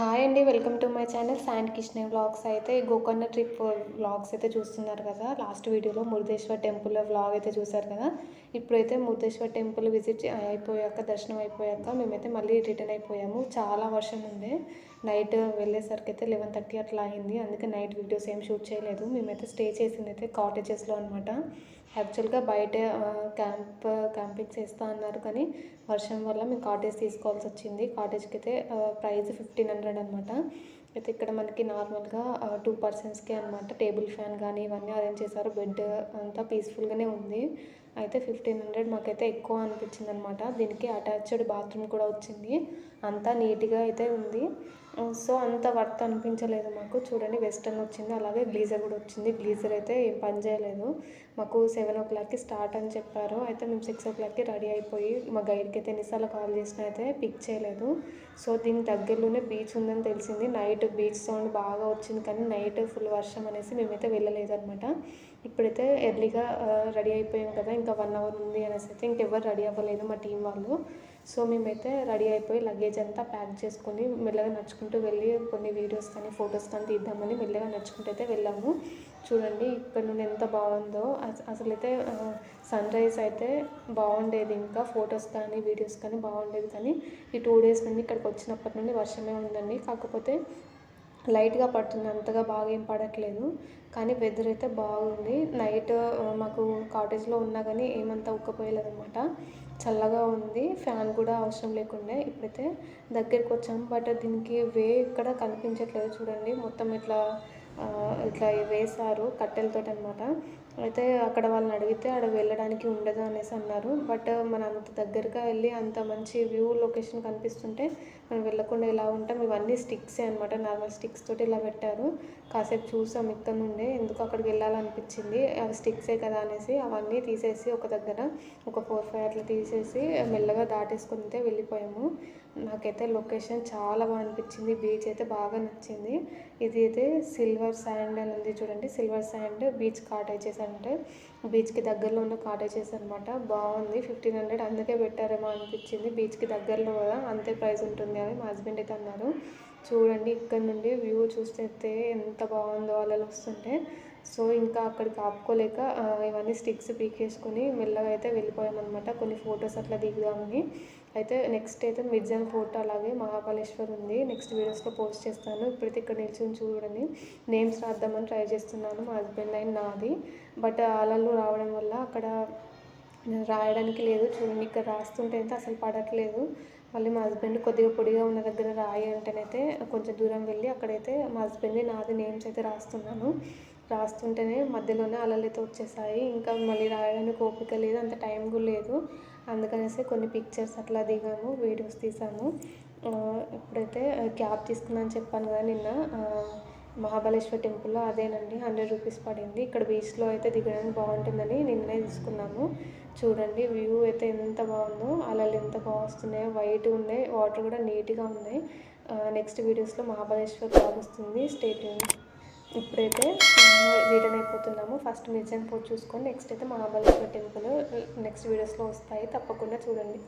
Hi అండి welcome to my channel శాండ్ Krishna vlogs. అయితే గోకర్ణ ట్రిప్ వ్లాగ్స్ అయితే చూస్తున్నారు కదా. లాస్ట్ వీడియోలో మురుదేశ్వర్ టెంపుల్ వ్లాగ్ అయితే చూసారు కదా. ఇప్పుడైతే మురుదేశ్వర్ టెంపుల్ విజిట్ అయిపోయాక దర్శనం అయిపోయాక మేమైతే మళ్ళీ రిటర్న్ అయిపోయాము. చాలా వర్షం ఉంది. నైట్ వెళ్ళేసరికి అయితే లెవెన్ థర్టీ అట్లా అయింది. అందుకే నైట్ వీడియోస్ ఏం షూట్ చేయలేదు. మేమైతే స్టే చేసింది అయితే కాటేజెస్లో అనమాట యాక్చువల్గా బయట క్యాంప్ క్యాంపింగ్ చేస్తా అన్నారు కానీ వర్షం వల్ల మేము కాటేజ్ తీసుకోవాల్సి వచ్చింది. కాటేజ్కి అయితే ప్రైస్ ఫిఫ్టీన్ హండ్రెడ్ అనమాట అయితే ఇక్కడ మనకి నార్మల్గా టూ పర్సన్స్కి అనమాట టేబుల్ ఫ్యాన్ కానీ ఇవన్నీ అరేంజ్ చేశారు. బెడ్ అంతా పీస్ఫుల్గానే ఉంది. అయితే ఫిఫ్టీన్ హండ్రెడ్ మాకైతే ఎక్కువ అనిపించింది అనమాట దీనికి అటాచ్డ్ బాత్రూమ్ కూడా వచ్చింది. అంతా నీట్గా అయితే ఉంది. సో అంత వర్త్ అనిపించలేదు మాకు. చూడండి వెస్టర్న్ వచ్చింది. అలాగే గ్లీజర్ కూడా వచ్చింది. గ్లీజర్ అయితే ఏం పని చేయలేదు. మాకు సెవెన్ ఓ క్లాక్కి స్టార్ట్ అని చెప్పారు. అయితే మేము సిక్స్ ఓ క్లాక్కి రెడీ అయిపోయి మా గైడ్కి అయితే ఎన్నిసార్లు కాల్ చేసినా అయితే పిక్ చేయలేదు. సో దీని దగ్గరలోనే బీచ్ ఉందని తెలిసింది. నైట్ బీచ్ సౌండ్ బాగా వచ్చింది కానీ నైట్ ఫుల్ వర్షం అనేసి మేమైతే వెళ్ళలేదు అనమాట ఇప్పుడైతే ఎర్లీగా రెడీ అయిపోయాం కదా. ఇంకా వన్ అవర్ ఉంది అనేసి అయితే ఇంకెవ్వరు రెడీ అవ్వలేదు మా టీం వాళ్ళు. సో మేమైతే రెడీ అయిపోయి లగేజ్ అంతా ప్యాక్ చేసుకొని మెల్లగా నడుచుకుంటూ వెళ్ళి కొన్ని వీడియోస్ కానీ ఫొటోస్ కానీ తీద్దామని మెల్లగా నడుచుకుంటూ అయితే వెళ్ళాము. చూడండి ఇక్కడ నుండి ఎంత బాగుందో. అసలు అయితే సన్ రైజ్ అయితే బాగుండేది ఇంకా. ఫొటోస్ కానీ వీడియోస్ కానీ బాగుండేది కానీ ఈ టూ డేస్ నుండి ఇక్కడికి వచ్చినప్పటి నుండి వర్షమే ఉందండి. కాకపోతే లైట్గా పడుతుంది అంతగా బాగా ఏం పడట్లేదు. కానీ వెదర్ అయితే బాగుంది. నైట్ మాకు కాటేజ్లో ఉన్నా కానీ ఏమంతా ఉక్కపోయలేదన్నమాట. చల్లగా ఉంది. ఫ్యాన్ కూడా అవసరం లేకుండే ఇప్పుడైతే దగ్గరికి వచ్చాము బట్ దీనికి వే ఇక్కడ కనిపించట్లేదు చూడండి. మొత్తం ఇట్లా ఇట్లా వేశారు కట్టెలతో అనమాట అయితే అక్కడ వాళ్ళని అడిగితే అక్కడ వెళ్ళడానికి ఉండదు అనేసి అన్నారు. బట్ మన అంత దగ్గరగా వెళ్ళి అంత మంచి వ్యూ లొకేషన్ కనిపిస్తుంటే మనం వెళ్ళకుండా ఇలా ఉంటాం? ఇవన్నీ స్టిక్సే అనమాట నార్మల్ స్టిక్స్ తోటి ఇలా పెట్టారు. కాసేపు చూసాం ఇక్కడ నుండే. ఎందుకు అక్కడికి వెళ్ళాలనిపించింది. అవి స్టిక్సే కదా అనేసి అవన్నీ తీసేసి ఒక దగ్గర ఒక ఫోర్ ఫైవ్ అట్లా తీసేసి మెల్లగా దాటేసుకుని అయితే వెళ్ళిపోయాము. నాకైతే లొకేషన్ చాలా బాగా అనిపించింది. బీచ్ అయితే బాగా నచ్చింది. ఇది అయితే సిల్వర్ శాండ్ అని ఉంది చూడండి. సిల్వర్ శాండ్ బీచ్ కాటేజెస్ అంటే బీచ్కి దగ్గరలో ఉన్న కాటేజెస్ అనమాట బాగుంది. ఫిఫ్టీన్ హండ్రెడ్ అందుకే పెట్టారేమో అనిపించింది. బీచ్కి దగ్గరలో కదా అంతే ప్రైస్ ఉంటుంది అని మా హస్బెండ్ అయితే అన్నారు. చూడండి ఇక్కడ నుండి వ్యూ చూస్తే ఎంత బాగుందో అలలు వస్తుంటే. సో ఇంకా అక్కడికి ఆపుకోలేక ఇవన్నీ స్టిక్స్ పీకేసుకొని మెల్లగా అయితే వెళ్ళిపోయామన్నమాట. కొన్ని ఫొటోస్ అట్లా దిగుదామని. అయితే నెక్స్ట్ అయితే మిర్జాన్ ఫోర్ట్ అలాగే మహాబలేశ్వర్ ఉంది. నెక్స్ట్ వీడియోస్లో పోస్ట్ చేస్తాను. ఇప్పుడైతే ఇక్కడ నిల్చుని చూడండి. నేమ్స్ రాద్దామని ట్రై చేస్తున్నాను. మా హస్బెండ్ అయిన నాది. బట్ అలలు రావడం వల్ల అక్కడ రాయడానికి లేదు. చూడండి ఇక్కడ రాస్తుంటే అయితే అసలు పడట్లేదు. మళ్ళీ మా హస్బెండ్ కొద్దిగా పొడిగా ఉన్న దగ్గర రాయి అంటేనైతే కొంచెం దూరం వెళ్ళి అక్కడైతే మా హస్బెండ్ నాది నేమ్స్ అయితే రాస్తున్నాను. రాస్తుంటేనే మధ్యలోనే అలలైతే వచ్చేసాయి. ఇంకా మళ్ళీ రాయడానికి ఓపిక లేదు అంత టైం కూడా లేదు. అందుకనేసి కొన్ని పిక్చర్స్ అట్లా దిగాము వీడియోస్ తీసాము. ఇప్పుడైతే క్యాబ్ తీసుకుందని చెప్పాను కదా నిన్న. మహాబలేశ్వర్ టెంపుల్లో అదేనండి హండ్రెడ్ రూపీస్ పడింది. ఇక్కడ బీచ్లో అయితే దిగడానికి బాగుంటుందని నిన్నే తీసుకున్నాము. చూడండి వ్యూ అయితే ఎంత బాగుందో అలలు ఎంత బాగా వస్తున్నాయో వైట్ ఉన్నాయి వాటర్ కూడా నీట్గా ఉన్నాయి. నెక్స్ట్ వీడియోస్లో మహాబలేశ్వర్ బాగా వస్తుంది. స్టేట్ ఇప్పుడైతే రిటర్న్ అయిపోతున్నాము. ఫస్ట్ మిర్జన్ ఫోర్ చూసుకొని నెక్స్ట్ అయితే మహాబలేశ్వర్ టెంపుల్ నెక్స్ట్ వీడియోస్లో వస్తాయి. తప్పకుండా చూడండి.